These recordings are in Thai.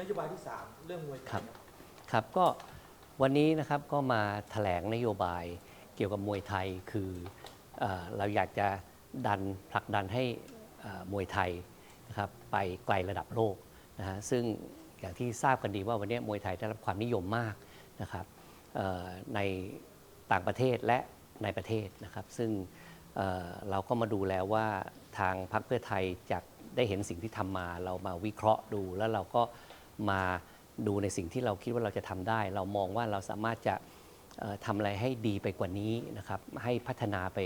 นโยบายที่ 3 เรื่องมวยไทครัยบครับก็วันนี้นะครับก็มาแถลงนโยบายเกี่ยวกับมวยไทยคือเออเราอยากจะดันผลักดันให้เอ่อมวยไทยนะครับไปไกลระดับโลกนะฮะซึ่งอย่างที่ทราบกันดีว่าวันนี้มวยไทยได้รับความนิยมมากนะครับเอ่อในต่างประเทศและในประเทศนะครับซึ่งเอ่อเราก็มาดูแล้วว่าทางพรรคเพื่อไทยจากได้เห็นสิ่งที่ทำมาเรามาวิเคราะห์ดู แล้วเราก็ มาดูในสิ่งที่เราคิดว่าเราจะทำได้ เรามองว่าเราสามารถจะเอ่อทำอะไรให้ดีไปกว่านี้นะครับ ให้พัฒนาไป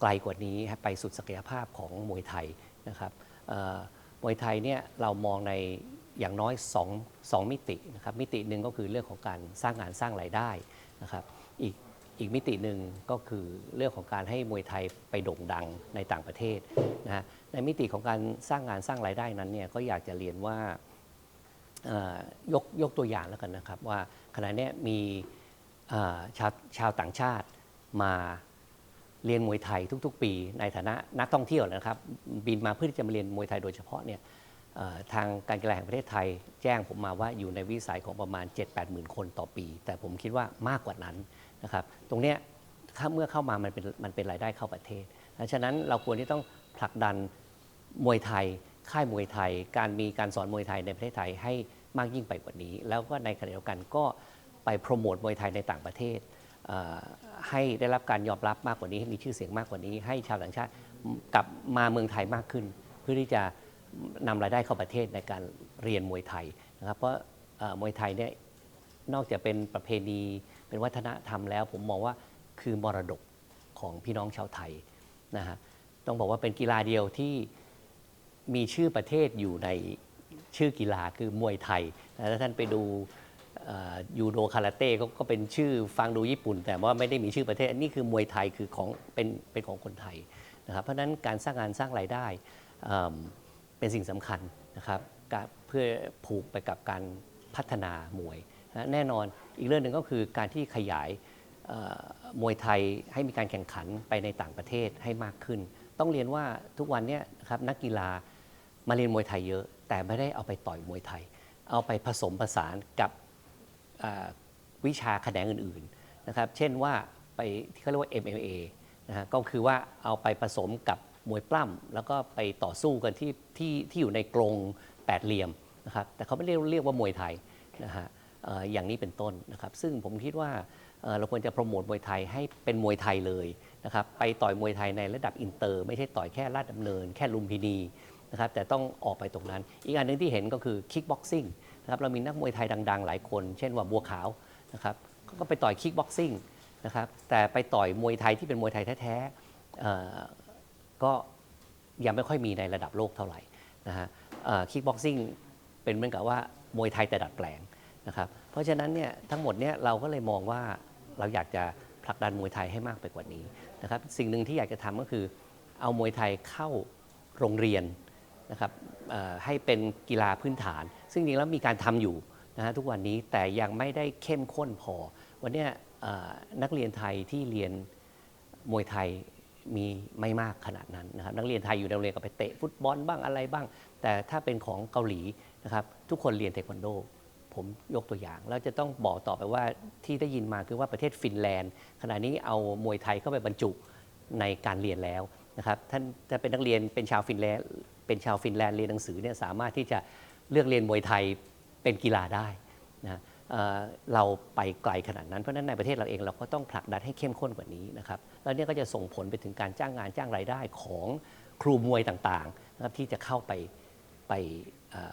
ไกลกว่านี้ไปสุดศักยภาพของมวยไทยนะครับมวยไทยเนี่ยเรามองในอย่างน้อย2งมิตินะครับ มิติหนึ่งก็คือเรื่องของการสร้างงานสร้างรายได้นะครับ อีกอีกมิติหนึ่งก็คือเรื่องของการให้มวยไทยไปโด่งดังในต่างประเทศนะฮะในมิติของการสร้างงานสร้างรายได้นั้นเนี่ยก็อยากจะเรียนว่า ยกยกตัวอย่างแล้วกันนะครับว่าขณะนี้มีชาวชาวต่างชาติมาเรียนมวยไทยทุก ๆ ปี ในฐานะนักท่องเที่ยวนะครับ บินมาเพื่อที่จะมาเรียนมวยไทยโดยเฉพาะเนี่ยทางการกีฬาแห่งประเทศไทย แจ้งผมมาว่าอยู่ในวิสัยของประมาณ 7-8หมื่นคนต่อปี แต่ผมคิดว่ามากกว่านั้นนะครับ ตรงเนี้ยถ้าเมื่อเข้ามามันเป็นมันเป็นรายได้เข้าประเทศดังฉะนั้นเราควรที่ต้องผลักดันมวยไทย ค่ายมวยไทย การมีการสอนมวยไทยในประเทศไทยให้ มากยิ่งไปกว่านี้ แล้วก็ในขณะเดียวกันก็ไปโปรโมทมวยไทยในต่างประเทศ ให้ได้รับการยอมรับมากกว่านี้ให้มีชื่อเสียงมากกว่านี้ ให้ชาวต่างชาติกลับมาเมืองไทยมากขึ้น เพื่อที่จะนำรายได้เข้าประเทศในการเรียนมวยไทยนะครับเพราะมวยไทยเนี่ยนอกจากเป็นประเพณีเป็นวัฒนธรรมแล้ว ผมมองว่าคือมรดกของพี่น้องชาวไทยนะฮะต้องบอกว่าเป็นกีฬาเดียวที่มีชื่อประเทศอยู่ใน ชื่อกีฬาคือมวยไทยถ้าท่านไปดูยูโดคาราเต้ก็ก็เป็นชื่อฟังดูญี่ปุ่น แต่ว่าไม่ได้มีชื่อประเทศนี่คือมวยไทยคือของเป็นเป็นของคนไทยนะครับเพราะฉะนั้นการสร้างงานสร้างรายได้เอิ่มเป็นสิ่งสำคัญนะครับเพื่อผูกไปกับการพัฒนามวยนะแน่นอนอีกเรื่องหนึ่งก็คือการที่ขยายมวยไทยให้มีการแข่งขันไปในต่างประเทศให้มากขึ้น ต้องเรียนว่าทุกวันนี้ครับนักกีฬามาเรียนมวยไทยเยอะ แต่ไม่ได้เอาไปต่อยมวยไทย เอาไปผสมผสานกับวิชาแขนงอื่นๆนะครับ เช่นว่าไปที่เขาเรียกว่า MMA นะฮะก็คือว่าเอาไปผสมกับมวยปล้ำแล้วก็ไปต่อสู้กันที่ที่ที่อยู่ในกรงแปดเหลี่ยมนะครับ แต่เขาไม่เรียกเรียกว่ามวยไทยนะฮะอย่างนี้เป็นต้นนะครับ ซึ่งผมคิดว่าเราควรจะโปรโมทมวยไทยให้เป็นมวยไทยเลยนะครับ ไปต่อยมวยไทยในระดับอินเตอร์ ไม่ใช่ต่อยแค่ลาดดำเนิน แค่ลุมพินี นะครับแต่ต้องออกไปตรงนั้น อีกอันหนึ่งที่เห็นก็คือคิกบ็อกซิ่งนะครับเรามีนักมวยไทยดัง ๆ หลายคน เช่นว่าบัวขาวนะครับก็ไปต่อยคิกบ็อกซิ่งนะครับแต่ไปต่อยมวยไทยที่เป็นมวยไทยแท้ๆก็ยังไม่ค่อยมีในระดับโลกเท่าไหร่นะฮะคิกบ็อกซิ่งเป็นเหมือนกับว่ามวยไทยแต่ดัดแปลงนะครับเพราะฉะนั้นเนี่ยทั้งหมดเนี่ยเราก็เลยมองว่าเราอยากจะผลักดันมวยไทยให้มากไปกว่านี้นะครับสิ่งหนึ่งที่อยากจะทำก็คือเอามวยไทยเข้าโรงเรียน นะครับให้เป็นกีฬาพื้นฐาน ซึ่งจริงแล้วมีการทำอยู่นะฮะทุกวันนี้แต่ยังไม่ได้เข้มข้นพอ วันนี้นักเรียนไทยที่เรียนมวยไทยมีไม่มากขนาดนั้นนะครับนักเรียนไทยอยู่ในโรงเรียนก็ไปเตะฟุตบอลบ้างอะไรบ้าง แต่ถ้าเป็นของเกาหลีนะครับทุกคนเรียนเทควันโด ผมยกตัวอย่างแล้วจะต้องบอกต่อไปว่าที่ได้ยินมาคือว่าประเทศฟินแลนด์ ขณะนี้เอามวยไทยเข้าไปบรรจุในการเรียนแล้วนะครับท่านถ้าเป็นนักเรียนเป็นชาวฟินแลนด์ เป็นชาวฟินแลนด์เรียนหนังสือเนี่ยสามารถที่จะเลือกเรียนมวยไทยเป็นกีฬาได้นะเราไปไกลขนาดนั้นเพราะนั้นในประเทศเราเองเราก็ต้องผลักดันให้เข้มข้นกว่านี้นะครับแล้วเนี่ยก็จะส่งผลไปถึงการจ้างงานจ้างรายได้ของครูมวยต่างๆนะครับที่จะเข้าไปไป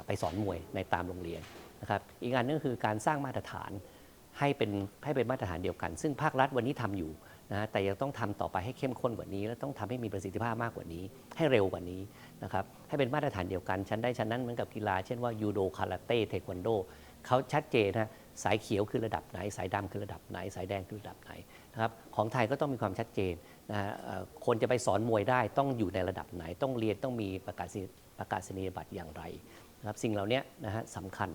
ไปสอนมวยในตามโรงเรียนนะครับอีกอันนึงก็คือการสร้างมาตรฐานให้เป็นให้เป็นมาตรฐานเดียวกัน ซึ่งภาครัฐวันนี้ทำอยู่ นะแต่ยังต้องทำต่อไปให้เข้มข้นกว่านี้ และต้องทำให้มีประสิทธิภาพมากกว่านี้ ให้เร็วกว่านี้นะครับให้เป็นมาตรฐานเดียวกัน ชั้นได้ชั้นนั้นเหมือนกับกีฬาเช่นว่ายูโดคาราเต้เทควันโดเขาชัดเจนนะสายเขียวคือระดับไหน สายดำคือระดับไหน สายแดงคือระดับไหนนะครับของไทยก็ต้องมีความชัดเจนนะคนจะไปสอนมวยได้ต้องอยู่ในระดับไหน ต้องเรียนต้องมีประกาศนีประกาศนียบัตรอย่างไรนะครับสิ่งเหล่านี้นะฮะสำคัญ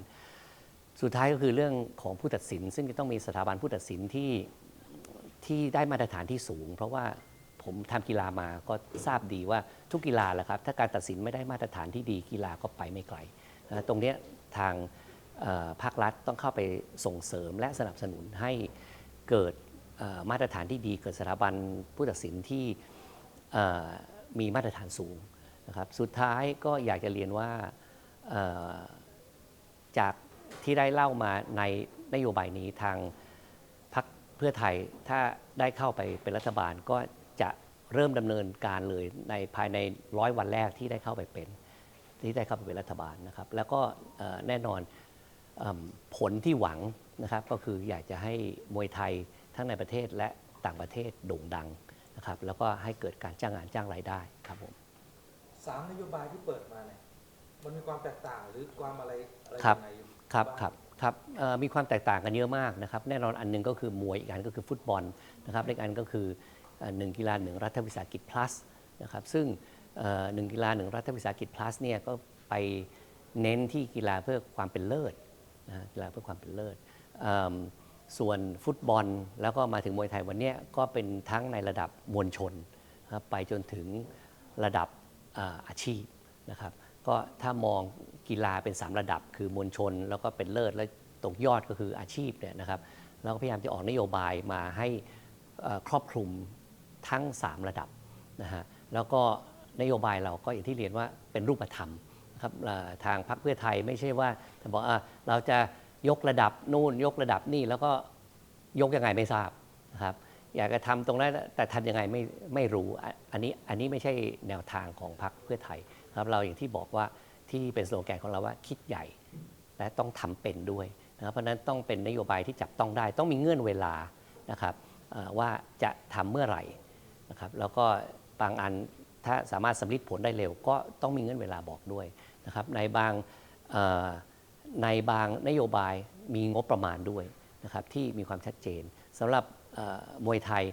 สุดท้ายก็คือเรื่องของผู้ตัดสิน ซึ่งจะต้องมีสถาบันผู้ตัดสินที่ ที่ได้มาตรฐานที่สูง เพราะว่าผมทำกีฬามาก็ทราบดีว่าทุกกีฬาแหละครับ ถ้าการตัดสินไม่ได้มาตรฐานที่ดีกีฬาก็ไปไม่ไกลตรงนี้ทางภาครัฐต้องเข้าไปส่งเสริมและสนับสนุนให้เกิดมาตรฐานที่ดี เกิดสถาบันผู้ตัดสินที่มีมาตรฐานสูงนะครับสุดท้ายก็อยากจะเรียนว่าจากที่ได้เล่ามาในนโยบายนี้ทาง เพื่อไทยถ้าได้เข้าไปเป็นรัฐบาลก็จะเริ่มดำเนินการเลยในภายในร้อยวันแรกที่ได้เข้าไปเป็น ที่ได้เข้าไปเป็นรัฐบาลนะครับ แล้วก็เอ่อแน่นอนเอิ่มผลที่หวังนะครับก็คืออยากจะให้มวยไทยทั้งในประเทศและต่างประเทศโด่งดังนะครับ แล้วก็ให้เกิดการจ้างงานจ้างรายได้ครับผมสามนโยบายที่เปิดมาเนี่ยมันมีความแตกต่างหรือความอะไรอะไรครับยังไงครับางครับ ครับมีความแตกต่างกันเยอะมากนะครับแน่นอนอันหนึงก็คือมวยอีกอันก็คือฟุตบอลนะครับอีกอันก็คือหนึ่งกีฬาหนึ่งรัฐวิสาหกิจ plus นะครับซึ่งหนึ่งกีฬาหนึ่งรัฐวิสาหกิจ plus เนี่ยก็ไปเน้นที่กีฬาเพื่อความเป็นเลิศนะกีฬาเพื่อความเป็นเลิศส่วนฟุตบอลแล้วก็มาถึงมวยไทยวันนี้ก็เป็นทั้งในระดับมวลชนนะครับไปจนถึงระดับอาชีพนะครับ ก็ถ้ามองกีฬาเป็น 3 ระดับ คือมวลชน แล้วก็เป็นเลิศและตรงยอดก็คืออาชีพเนี่ยนะครับเราก็พยายามจะออกนโยบายมาให้ครอบคลุมทั้ง 3 ระดับนะฮะแล้วก็นโยบายเราก็อย่างที่เรียนว่าเป็นรูปธรรมครับทางพรรคเพื่อไทยไม่ใช่ว่าจะบอกอะเราจะยกระดับนู่นยกระดับนี่แล้วก็ยกยังไงไม่ทราบนะครับ อยากจะทำตรงนั้นแต่ทำยังไงไม่ไม่รู้อันนี้อันนี้ไม่ใช่แนวทางของพรรคเพื่อไทยครับเราอย่างที่บอกว่าที่เป็นสโลแกนของเราว่าคิดใหญ่และต้องทำเป็นด้วยนะครับเพราะนั้นต้องเป็นนโยบายที่จับต้องได้ ต้องมีเงื่อนเวลานะครับว่าจะทำเมื่อไหร่นะครับแล้วก็บางอันถ้าสามารถสำลิดผลได้เร็ว ก็ต้องมีเงื่อนเวลาบอกด้วยนะครับในบางในบางนโยบายมีงบประมาณด้วยนะครับที่มีความชัดเจนสำหรับ มวยไทย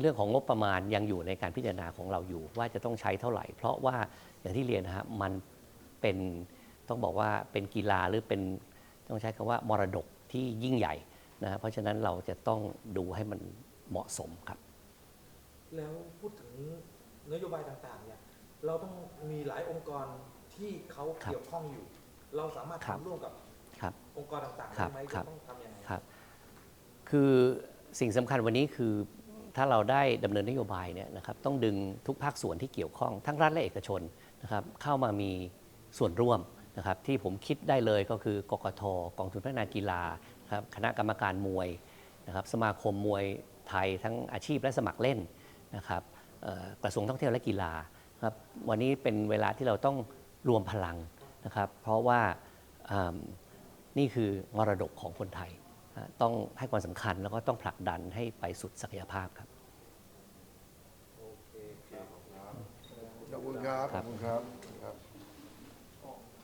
เรื่องของงบประมาณยังอยู่ในการพิจารณาของเราอยู่ ว่าจะต้องใช้เท่าไหร่ เพราะว่าอย่างที่เรียนนะฮะมันเป็นต้องบอกว่าเป็นกีฬาหรือเป็นต้องใช้คำว่ามรดกที่ยิ่งใหญ่นะฮะเพราะฉะนั้นเราจะต้องดูให้มันเหมาะสมครับ แล้วพูดถึงนโยบายต่างๆเนี่ยเราต้องมีหลายองค์กรที่เขาครับเกี่ยวข้องอยู่ เราสามารถครับทำร่วมกับครับองค์กรต่างๆครัได้บไหมครัจะบต้องทำยังไงครับ คือ สิ่งสำคัญวันนี้คือถ้าเราได้ดำเนินนโยบายเนี่ยนะครับต้องดึงทุกภาคส่วนที่เกี่ยวข้องทั้งรัฐและเอกชนนะครับเข้ามามีส่วนร่วมนะครับที่ผมคิดได้เลยก็คือกกทกองทุนพัฒนากีฬาครับคณะกรรมการมวยนะครับสมาคมมวยไทยทั้งอาชีพและสมัครเล่นนะครับกระทรวงท่องเที่ยวและกีฬาครับวันนี้เป็นเวลาที่เราต้องรวมพลังนะครับเพราะว่านี่คือมรดกของคนไทย ต้องให้ความสำคัญแล้วก็ต้องผลักดันให้ไปสุดศักยภาพครับ โอเคครับขอบคุณครับครับขอบคุณครับ